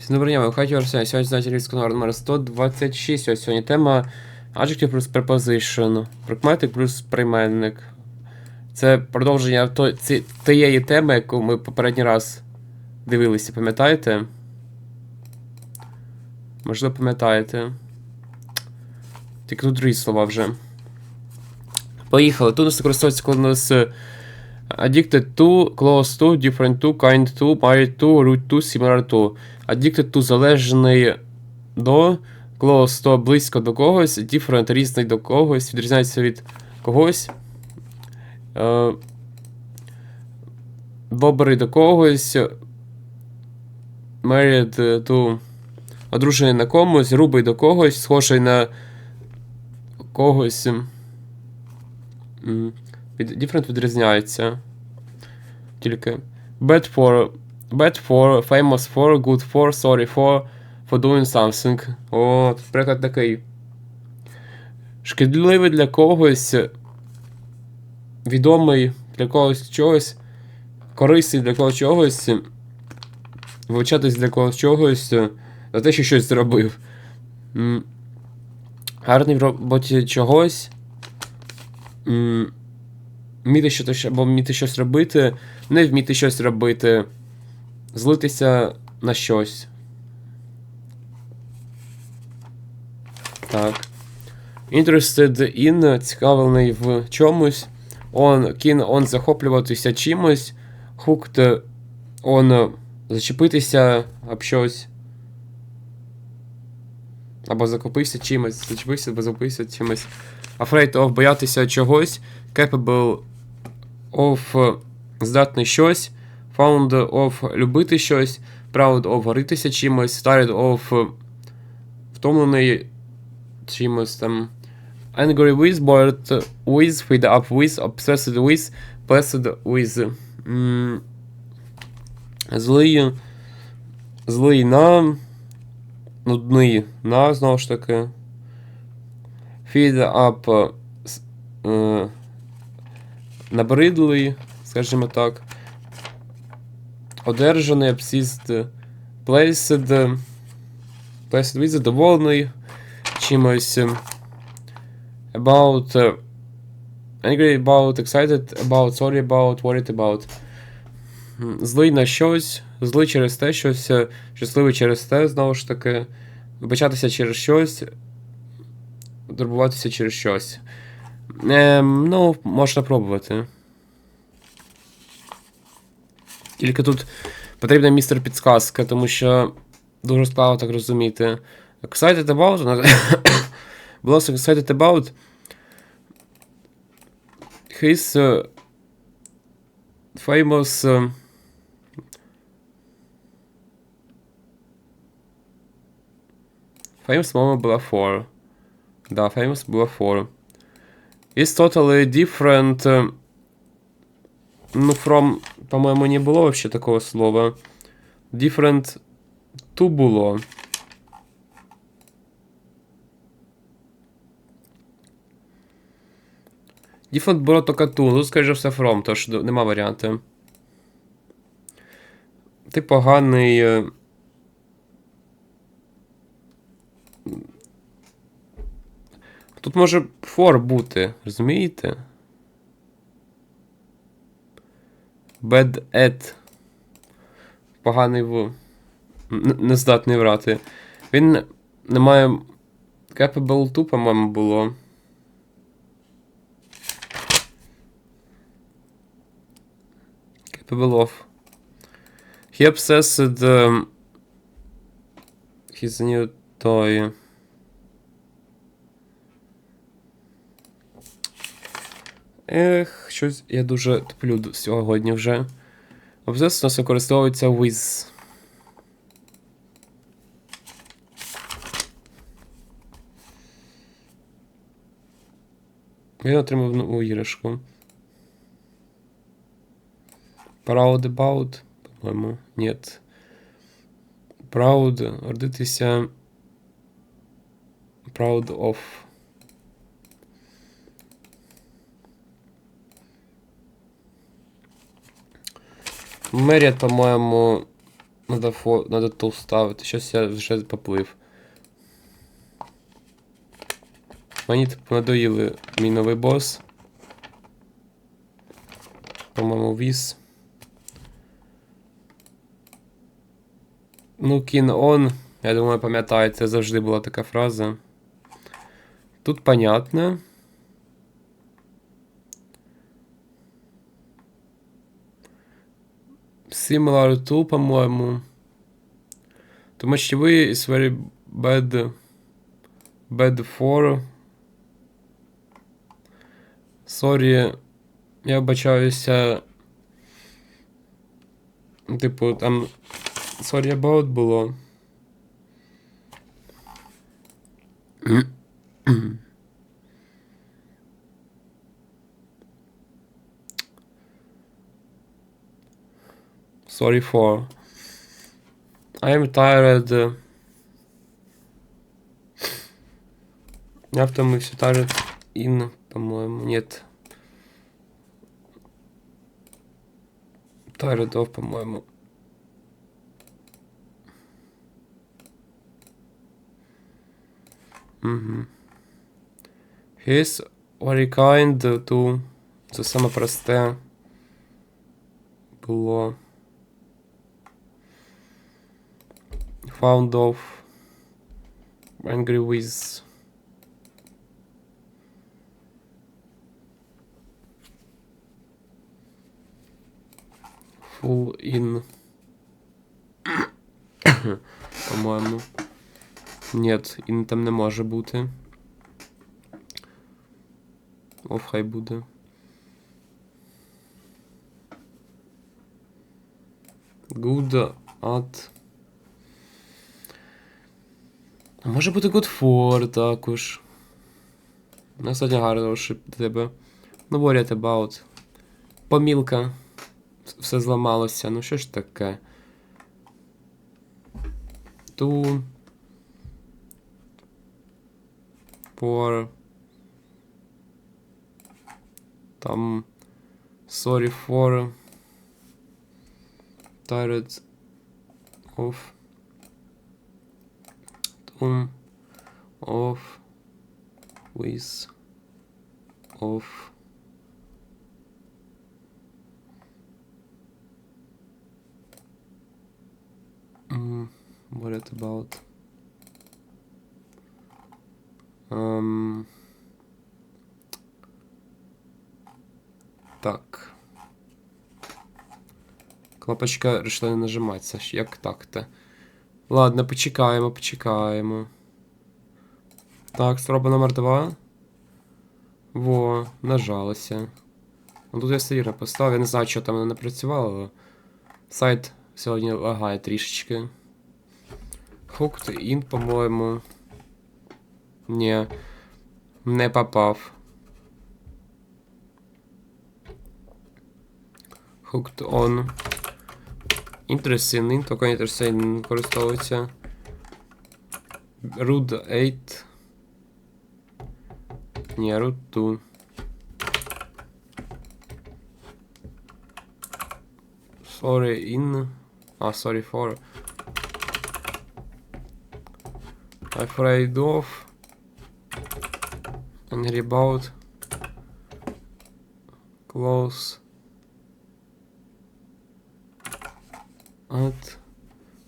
Всім доброго дня, ви хаті Арсен. Сьогодні знаєте англійського номер 126. Ось сьогодні тема Adjective плюс preposition. Прикметник плюс прийменник. Це продовження то, ці, тієї теми, яку ми попередній раз дивилися, пам'ятаєте? Можливо, пам'ятаєте. Тільки тут другі слова вже. Поїхали. Тут у нас використовується коли у нас Addicted to, close to, different to, kind to, married to, root to, similar to. Addicted to залежний до, close to близько до когось, different різний до когось, відрізняється від когось. Е, добрий до когось. Married to одружений на комусь, грубий до когось, схожий на когось. Different відрізняється. Тільки. Bad for. Bad for, famous for, good for, sorry for, for doing something. О, приклад такий. Шкідливий для когось. Відомий для когось чогось. Корисний для когось чогось. Вивчатись для когось чогось. За те, що щось зробив. Гарний в роботі чогось. Вміти щось або вміти щось робити, не вміти щось робити, злитися на щось. Так. Interested in цікавлений в чомусь. On keen on захоплюватися чимось. Hooked on зачепитися об щось. Або закопився чимось. Зачепився або закопився чимось. Afraid of боятися чогось. Capable of здатний щось, found of любити щось, proud of горитися чимось, tired of втомлений чимось там. Angry with, bored with, fed up with, obsessed with, blessed with. Злий. Злий на. Нудний на, знову ж таки. Feed up. е, набридлий, скажімо так. Одержаний, obsessed, placed, placed with, задоволений чимось. About, е, angry about, excited about, sorry about, worried about. Злий на щось, злий через те, щось, е, щасливий через те, знову ж таки. Вибачатися через щось, турбуватися через щось. Ем, ну, можна пробувати. Тільки тут потрібна містер підсказка, тому що дуже складно так розуміти. Excited about. Було excited about. His uh, famous. uh, famous moment була for. Да, famous була for. Is totally different. е, Ну, from, по-моєму, не було вообще такого слова. Different to було. Different було тільки to. Тут, скоріше все, from, тож нема варіанту. Ти поганий. Тут може for бути, розумієте? Bad at. Поганий в. Нездатний врати. Він не має. Capable to, по-моєму, було. Capable of. He obsessed. Um, his new toy. Ех, щось я дуже туплю сьогодні вже. Обзес у нас використовується with. Він отримав нову іграшку. Proud about, по-моєму, нет. Proud, гордитися. Proud of. Меріат, по-моєму, Надо, фо... Надо тул ставити. Щось я вже поплив. Мені типу надоїли мій новий бос. По-моєму, віз. Ну, кін он. Я думаю, пам'ятаєте, завжди була така фраза. Тут понятно. Similar to, по-моєму. Too much TV is very bad. Bad for. Sorry, я вбачаюся. Типу, там. Sorry about було. Sorry for. I am tired. Я втомився tired in, по-моему, нет. Tired of, по-моему. Угу. He's very kind to. Це саме просте. Було. Found of. Angry with. Full in. По-моєму. Нет, ін там не може бути. Оф, хай буде. Good at. Може бути good for також. Сьогодні гарно що тебе. Ну, worried about. Помілка. Все зламалося. Ну що ж таке? Ту. For. Там. Sorry for. Tired of. Tom. Of. With. Of. Mm, what about? Ем, так. Кнопочка вирішила не нажиматися. Як так-то? Ладно, почекаємо, почекаємо. Так, спроба номер 2. Во, нажалося. Ну тут я все вірно поставив. Я не знаю, що там не працювало, але сайт сьогодні лагає трішечки. Hooked in, по-моєму. Ні, не попав. Hooked on. Interesting, in, тільки interesting використовується. Root 8. Ні, root 2. Sorry, in. А, sorry for. Afraid of. Angry about. Close. At.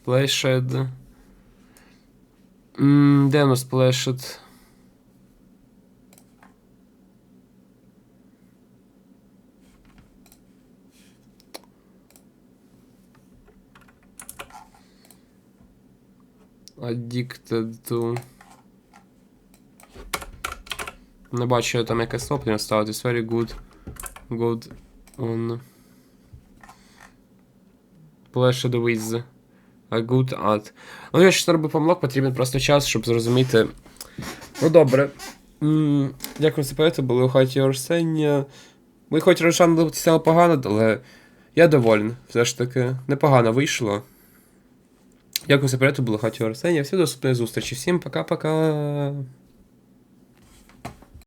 Splashed. М, Де у нас Splashed? Addicted to. Не бачу, я там якесь топлення ставити. It's very good. Good on. Plashed with. A good at. Ну, я ще робив помилок, потрібен просто час, щоб зрозуміти. Ну добре. М, Дякую за перегляд, були у хаті Арсенія. Ми хоч Рошан саме погано, але я доволен. Все ж таки, непогано вийшло. Дякую за перегляд, були хаті Арсенія. Всім до наступної зустрічі. Всім пока-пока.